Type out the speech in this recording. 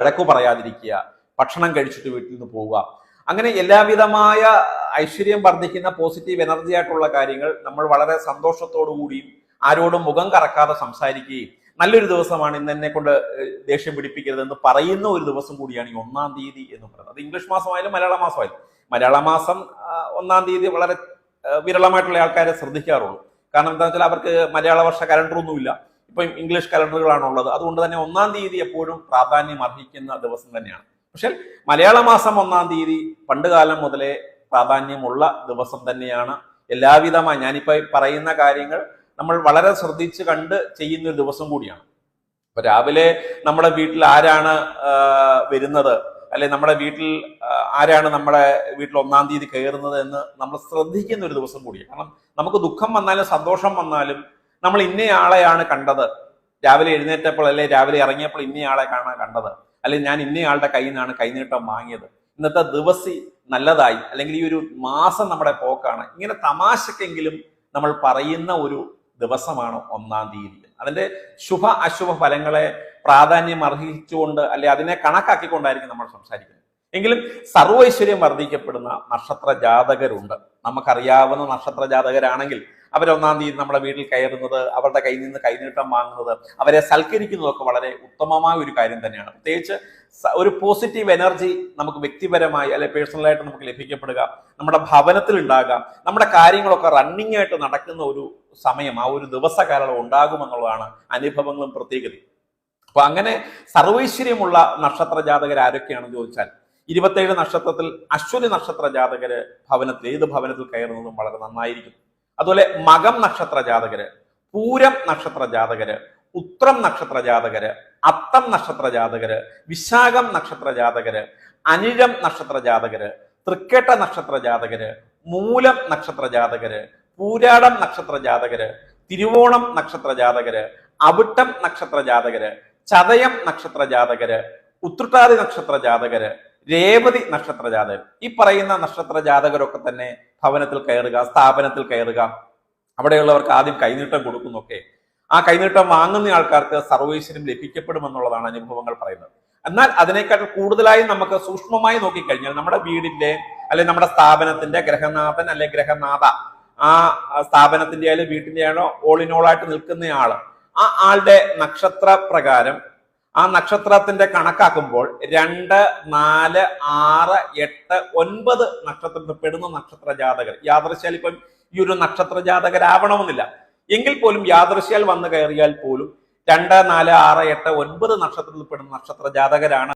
വഴക്കു പറയാതിരിക്കുക ഭക്ഷണം കഴിച്ചിട്ട് വീട്ടിൽ നിന്ന് പോവുക. അങ്ങനെ എല്ലാവിധമായ ഐശ്വര്യം വർദ്ധിക്കുന്ന പോസിറ്റീവ് എനർജി ആയിട്ടുള്ള കാര്യങ്ങൾ നമ്മൾ വളരെ കൂടിയും ആരോടും മുഖം കറക്കാതെ സംസാരിക്കുകയും നല്ലൊരു ദിവസമാണ് ഇന്ന് എന്നെ കൊണ്ട് ദേഷ്യം പിടിപ്പിക്കരുത് എന്ന് പറയുന്ന ഒരു ദിവസം കൂടിയാണ് ഈ ഒന്നാം തീയതി എന്ന് പറയുന്നത്. അത് ഇംഗ്ലീഷ് മാസമായാലും മലയാള മാസമായാലും. മലയാള മാസം ഒന്നാം തീയതി വളരെ വിരളമായിട്ടുള്ള ആൾക്കാരെ ശ്രദ്ധിക്കാറുള്ളൂ. കാരണം എന്താണെന്ന് വെച്ചാൽ അവർക്ക് മലയാള വർഷ കലണ്ടർ ഒന്നുമില്ല. ഇപ്പം ഇംഗ്ലീഷ് കലണ്ടറുകളാണുള്ളത്. അതുകൊണ്ട് തന്നെ ഒന്നാം തീയതി എപ്പോഴും പ്രാധാന്യം അർഹിക്കുന്ന ദിവസം തന്നെയാണ്. പക്ഷെ മലയാള മാസം ഒന്നാം തീയതി പണ്ട് കാലം മുതലേ പ്രാധാന്യമുള്ള ദിവസം തന്നെയാണ്. എല്ലാവിധമായി ഞാനിപ്പോ പറയുന്ന കാര്യങ്ങൾ നമ്മൾ വളരെ ശ്രദ്ധിച്ച് കണ്ട് ചെയ്യുന്ന ഒരു ദിവസം കൂടിയാണ്. അപ്പൊ രാവിലെ നമ്മുടെ വീട്ടിൽ ആരാണ് വരുന്നത്? അല്ലെ നമ്മുടെ വീട്ടിൽ ആരാണ് നമ്മുടെ വീട്ടിൽ ഒന്നാം തീയതി കയറുന്നത് എന്ന് നമ്മൾ ശ്രദ്ധിക്കുന്ന ഒരു ദിവസം കൂടിയാണ്. കാരണം നമുക്ക് ദുഃഖം വന്നാലും സന്തോഷം വന്നാലും നമ്മൾ ഇന്നയാളെയാണ് കണ്ടത്. രാവിലെ എഴുന്നേറ്റപ്പോൾ അല്ലെ രാവിലെ ഇറങ്ങിയപ്പോൾ ഇന്നയാളെ കാണാൻ കണ്ടത്. അല്ലെങ്കിൽ ഞാൻ ഇന്നയാളുടെ കയ്യിൽ നിന്നാണ് കൈനീട്ടം വാങ്ങിയത്. ഇന്നത്തെ ദിവസി നല്ലതായി അല്ലെങ്കിൽ ഈ ഒരു മാസം നമ്മുടെ പോക്കാണ്. ഇങ്ങനെ തമാശക്കെങ്കിലും നമ്മൾ പറയുന്ന ഒരു ദിവസമാണ് ഒന്നാം തീയതി. അതിന്റെ ശുഭ അശുഭ ഫലങ്ങളെ പ്രാധാന്യം അർഹിച്ചുകൊണ്ട് അല്ലെ അതിനെ കണക്കാക്കിക്കൊണ്ടായിരിക്കും നമ്മൾ സംസാരിക്കുന്നത്. എങ്കിലും സർവൈശ്വര്യം വർദ്ധിക്കപ്പെടുന്ന നക്ഷത്ര ജാതകരുണ്ട് നമുക്കറിയാവുന്ന നക്ഷത്ര ജാതകരാണെങ്കിൽ അവരൊന്നാം തീയതി നമ്മുടെ വീട്ടിൽ കയറുന്നത് അവരുടെ കയ്യിൽ നിന്ന് കൈനീട്ടം വാങ്ങുന്നത് അവരെ സൽക്കരിക്കുന്നതൊക്കെ വളരെ ഉത്തമമായ ഒരു കാര്യം തന്നെയാണ്. പ്രത്യേകിച്ച് ഒരു പോസിറ്റീവ് എനർജി നമുക്ക് വ്യക്തിപരമായി അല്ലെ പേഴ്സണലായിട്ട് നമുക്ക് ലഭിക്കപ്പെടുക നമ്മുടെ ഭവനത്തിൽ ഉണ്ടാകാം നമ്മുടെ കാര്യങ്ങളൊക്കെ റണ്ണിങ് ആയിട്ട് നടക്കുന്ന ഒരു സമയം ആ ഒരു ദിവസകാലം ഉണ്ടാകുമെന്നുള്ളതാണ് അനുഭവങ്ങളും പ്രത്യേകതയും. അപ്പൊ അങ്ങനെ സർവൈശ്വര്യമുള്ള നക്ഷത്ര ജാതകർ ആരൊക്കെയാണെന്ന് ചോദിച്ചാൽ ഇരുപത്തേഴ് നക്ഷത്രത്തിൽ അശ്വതി നക്ഷത്ര ജാതകര് ഭവനത്തിൽ ഏത് ഭവനത്തിൽ കയറുന്നതും വളരെ നന്നായിരിക്കും. അതുപോലെ മകം നക്ഷത്ര ജാതകര് പൂരം നക്ഷത്ര ജാതകര് ഉത്രം നക്ഷത്ര ജാതകര് അത്തം നക്ഷത്ര ജാതകര് വിശാഖം നക്ഷത്ര ജാതകര് അനിഴം നക്ഷത്ര ജാതകര് തൃക്കേട്ട നക്ഷത്ര ജാതകര് മൂലം നക്ഷത്ര ജാതകര് പൂരാടം നക്ഷത്ര ജാതകര് തിരുവോണം നക്ഷത്ര ജാതകര് അവിട്ടം നക്ഷത്ര ജാതകര് ചതയം നക്ഷത്ര ജാതകര് ഉത്രട്ടാതി നക്ഷത്ര ജാതകര് രേവതി നക്ഷത്ര ജാതകർ ഈ പറയുന്ന നക്ഷത്ര ജാതകരൊക്കെ തന്നെ ഭവനത്തിൽ കയറുക സ്ഥാപനത്തിൽ കയറുക. അവിടെയുള്ളവർക്ക് ആദ്യം കൈനീട്ടം കൊടുക്കുന്നൊക്കെ ആ കൈനീട്ടം വാങ്ങുന്ന ആൾക്കാർക്ക് സർവീസിനും ലഭിക്കപ്പെടുമെന്നുള്ളതാണ് അനുഭവങ്ങൾ പറയുന്നത്. എന്നാൽ അതിനേക്കാൾ കൂടുതലായി നമുക്ക് സൂക്ഷ്മമായി നോക്കിക്കഴിഞ്ഞാൽ നമ്മുടെ വീടിന്റെ അല്ലെങ്കിൽ നമ്മുടെ സ്ഥാപനത്തിന്റെ ഗ്രഹനാഥൻ അല്ലെ ഗ്രഹനാഥ ആ സ്ഥാപനത്തിന്റെ ആയാലും വീട്ടിന്റെ ആയാലും ആയിട്ട് നിൽക്കുന്ന ആൾ ആ ആളുടെ നക്ഷത്ര പ്രകാരം ആ നക്ഷത്രത്തിന്റെ കണക്കാക്കുമ്പോൾ രണ്ട് നാല് ആറ് എട്ട് ഒൻപത് നക്ഷത്രത്തിൽ പെടുന്ന നക്ഷത്ര ജാതകർ യാദൃശ്യാൽ ഇപ്പം ഈ ഒരു നക്ഷത്ര ജാതകരാവണമെന്നില്ല എങ്കിൽ പോലും യാദൃശ്യാൽ വന്നു കയറിയാൽ പോലും രണ്ട് നാല് ആറ് എട്ട് ഒൻപത് നക്ഷത്രത്തിൽ പെടുന്ന നക്ഷത്ര ജാതകരാണ്